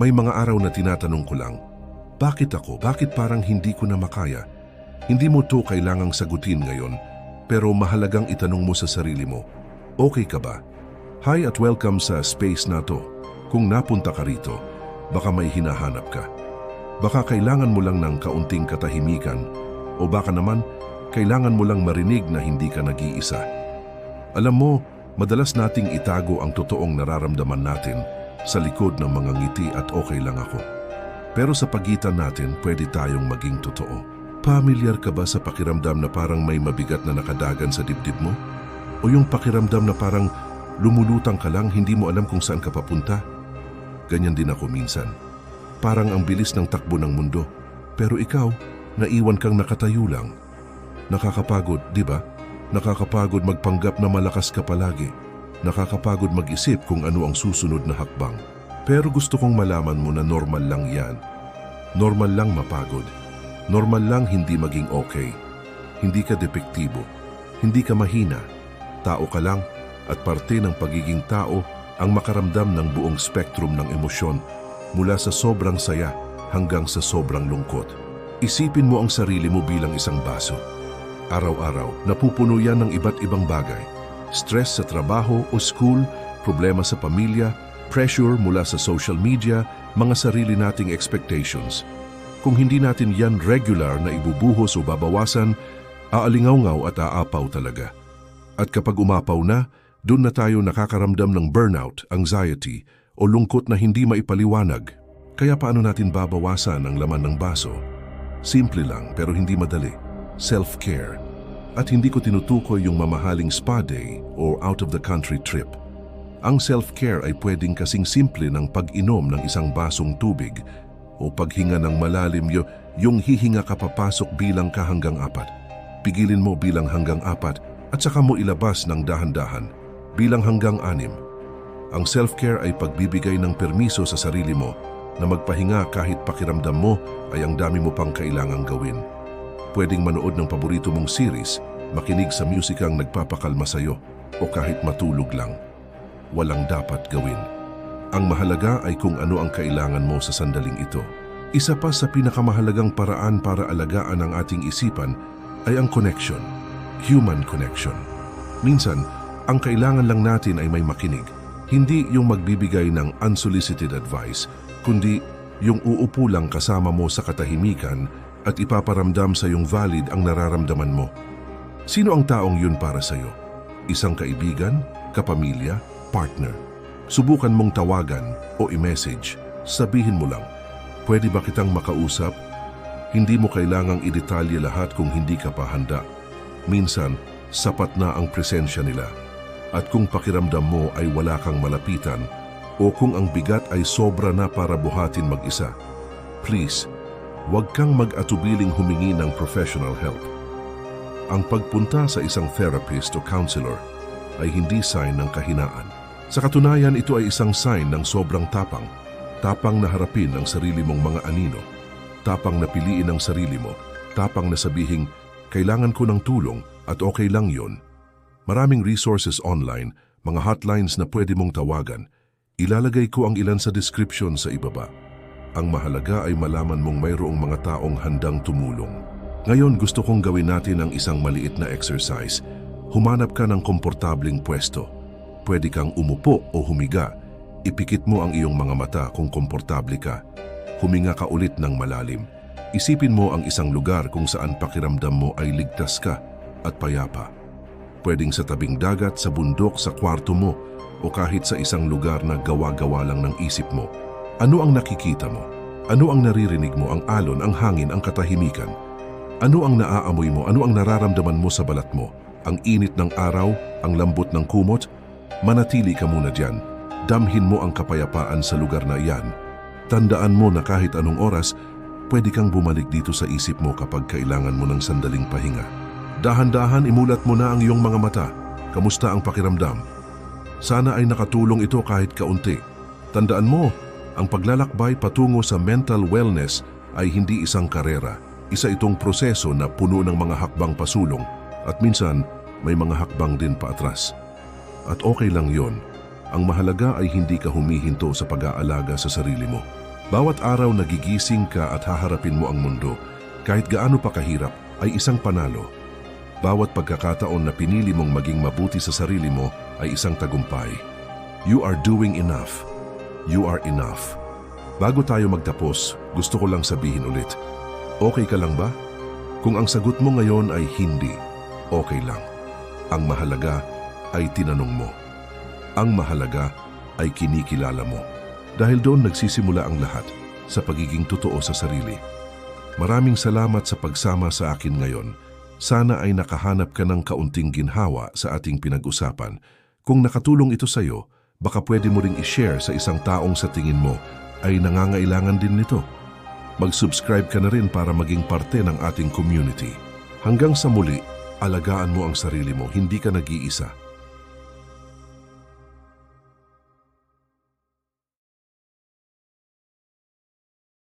May mga araw na tinatanong ko lang, bakit ako? Bakit parang hindi ko na makaya? Hindi mo to kailangang sagutin ngayon, pero mahalagang itanong mo sa sarili mo, okay ka ba? Hi at welcome sa space na to. Kung napunta ka rito, baka may hinahanap ka. Baka kailangan mo lang ng kaunting katahimikan o baka naman kailangan mo lang marinig na hindi ka nag-iisa. Alam mo, madalas nating itago ang totoong nararamdaman natin sa likod ng mga ngiti at okay lang ako. Pero sa pagitan natin, pwede tayong maging totoo. Pamilyar ka ba sa pakiramdam na parang may mabigat na nakadagan sa dibdib mo? O yung pakiramdam na parang lumulutang ka lang, hindi mo alam kung saan ka papunta? Ganyan din ako minsan. Parang ang bilis ng takbo ng mundo. Pero ikaw, naiwan kang nakatayo lang. Nakakapagod, di ba? Nakakapagod magpanggap na malakas ka palagi. Nakakapagod mag-isip kung ano ang susunod na hakbang. Pero gusto kong malaman mo na normal lang yan. Normal lang mapagod. Normal lang hindi maging okay. Hindi ka depektibo. Hindi ka mahina. Tao ka lang at parte ng pagiging tao ang makaramdam ng buong spektrum ng emosyon mula sa sobrang saya hanggang sa sobrang lungkot. Isipin mo ang sarili mo bilang isang baso. Araw-araw, napupuno yan ng iba't ibang bagay. Stress sa trabaho o school, problema sa pamilya, pressure mula sa social media, mga sarili nating expectations. Kung hindi natin yan regular na ibubuhos o babawasan, aalingaw-ngaw at aapaw talaga. At kapag umapaw na, doon na tayo nakakaramdam ng burnout, anxiety, o lungkot na hindi maipaliwanag. Kaya paano natin babawasan ang laman ng baso? Simple lang pero hindi madali. Self-care. At hindi ko tinutukoy yung mamahaling spa day or out-of-the-country trip. Ang self-care ay pwedeng kasing simple ng pag-inom ng isang basong tubig o paghinga ng malalim yung hihinga ka papasok bilang ka hanggang apat. Pigilin mo bilang hanggang apat at saka mo ilabas ng dahan-dahan bilang hanggang anim. Ang self-care ay pagbibigay ng permiso sa sarili mo na magpahinga kahit pakiramdam mo ay ang dami mo pang kailangang gawin. Pwedeng manood ng paborito mong series, makinig sa musikang nagpapakalma sa'yo o kahit matulog lang. Walang dapat gawin. Ang mahalaga ay kung ano ang kailangan mo sa sandaling ito. Isa pa sa pinakamahalagang paraan para alagaan ang ating isipan ay ang connection, human connection. Minsan, ang kailangan lang natin ay may makinig. Hindi yung magbibigay ng unsolicited advice, kundi yung uupo lang kasama mo sa katahimikan at ipaparamdam sa yung valid ang nararamdaman mo. Sino ang taong yun para sa'yo? Isang kaibigan, kapamilya, partner. Subukan mong tawagan o i-message. Sabihin mo lang, pwede ba kitang makausap? Hindi mo kailangang idetalye lahat kung hindi ka pa handa. Minsan, sapat na ang presensya nila. At kung pakiramdam mo ay wala kang malapitan o kung ang bigat ay sobra na para buhatin mag-isa, please, huwag kang mag-atubiling humingi ng professional help. Ang pagpunta sa isang therapist o counselor ay hindi sign ng kahinaan. Sa katunayan, ito ay isang sign ng sobrang tapang. Tapang na harapin ang sarili mong mga anino. Tapang na piliin ang sarili mo. Tapang na sabihing, kailangan ko ng tulong at okay lang yon. Maraming resources online, mga hotlines na pwede mong tawagan. Ilalagay ko ang ilan sa description sa ibaba. Ang mahalaga ay malaman mong mayroong mga taong handang tumulong. Ngayon gusto kong gawin natin ang isang maliit na exercise. Humanap ka ng komportabling pwesto. Pwede kang umupo o humiga. Ipikit mo ang iyong mga mata kung komportable ka. Huminga ka ulit ng malalim. Isipin mo ang isang lugar kung saan pakiramdam mo ay ligtas ka at payapa. Pwedeng sa tabing dagat, sa bundok, sa kwarto mo, o kahit sa isang lugar na gawa-gawa lang ng isip mo. Ano ang nakikita mo? Ano ang naririnig mo, ang alon, ang hangin, ang katahimikan? Ano ang naaamoy mo? Ano ang nararamdaman mo sa balat mo? Ang init ng araw? Ang lambot ng kumot? Manatili ka muna dyan. Damhin mo ang kapayapaan sa lugar na iyan. Tandaan mo na kahit anong oras, pwede kang bumalik dito sa isip mo kapag kailangan mo ng sandaling pahinga. Dahan-dahan imulat mo na ang iyong mga mata. Kamusta ang pakiramdam? Sana ay nakatulong ito kahit kaunti. Tandaan mo, ang paglalakbay patungo sa mental wellness ay hindi isang karera. Isa itong proseso na puno ng mga hakbang pasulong at minsan may mga hakbang din paatras. At okay lang yon. Ang mahalaga ay hindi ka humihinto sa pag-aalaga sa sarili mo. Bawat araw nagigising ka at haharapin mo ang mundo, kahit gaano pa kahirap, ay isang panalo. Bawat pagkakataon na pinili mong maging mabuti sa sarili mo ay isang tagumpay. You are doing enough. You are enough. Bago tayo magtapos, gusto ko lang sabihin ulit. Okay ka lang ba? Kung ang sagot mo ngayon ay hindi, okay lang. Ang mahalaga ay tinanong mo. Ang mahalaga ay kinikilala mo. Dahil doon nagsisimula ang lahat sa pagiging totoo sa sarili. Maraming salamat sa pagsama sa akin ngayon. Sana ay nakahanap ka ng kaunting ginhawa sa ating pinag-usapan. Kung nakatulong ito sa iyo, baka pwede mo ring i-share sa isang taong sa tingin mo ay nangangailangan din nito. Mag-subscribe ka na rin para maging parte ng ating community. Hanggang sa muli, alagaan mo ang sarili mo, hindi ka nag-iisa.